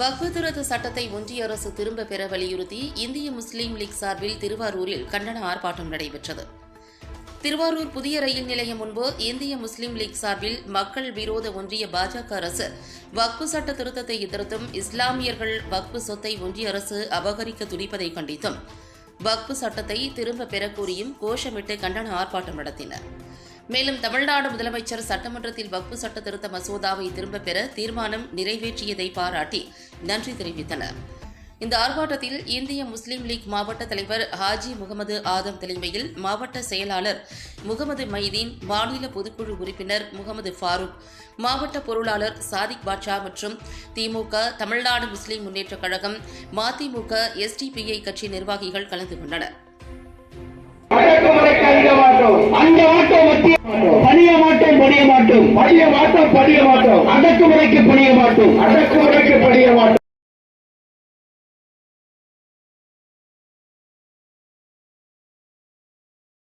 வக்ஃபு திருத்த சட்டத்தை ஒன்றிய அரசு திரும்ப பெற வலியுறுத்தி இந்திய முஸ்லீம் லீக் சார்பில் திருவாரூரில் கண்டன ஆர்ப்பாட்டம் நடைபெற்றது. திருவாரூர் புதிய ரயில் நிலையம் முன்பு இந்திய முஸ்லீம் லீக் சார்பில் மக்கள் விரோத ஒன்றிய பாஜக அரசு வக்பு சட்ட திருத்தத்தை எதிர்த்தும் இஸ்லாமியர்கள் வக்பு சொத்தை ஒன்றிய அரசு அபகரிக்க துடிப்பதை கண்டித்தும். வக்பு சட்டத்தை திரும்ப பெறக்கூறியும் கோஷமிட்டு கண்டன ஆர்ப்பாட்டம் நடத்தினர். மேலும் தமிழ்நாடு முதலமைச்சர் சட்டமன்றத்தில் வகுப்பு சட்ட திருத்த மசோதாவை திரும்பப் பெற தீர்மானம் நிறைவேற்றியதை பாராட்டி நன்றி தெரிவித்தனர். இந்த ஆர்ப்பாட்டத்தில் இந்திய முஸ்லீம் லீக் மாவட்ட தலைவர் ஹாஜி முகமது ஆதம் தலைமையில் மாவட்ட செயலாளர் முகமது மைதீன் மாநில பொதுக்குழு உறுப்பினர் முகமது ஃபாரூக் மாவட்ட பொருளாளர் சாதிக் பாட்ஷா மற்றும் திமுக தமிழ்நாடு முஸ்லீம் முன்னேற்றக் கழகம் மதிமுக எஸ்டிபிஐ கட்சி நிர்வாகிகள் கலந்து கொண்டனர். பணிய மாட்டோம் படிய மாட்டோம் அடக்குமுறைக்கு பணிய மாட்டோம் அடக்குமுறைக்கு படிய மாட்டோம்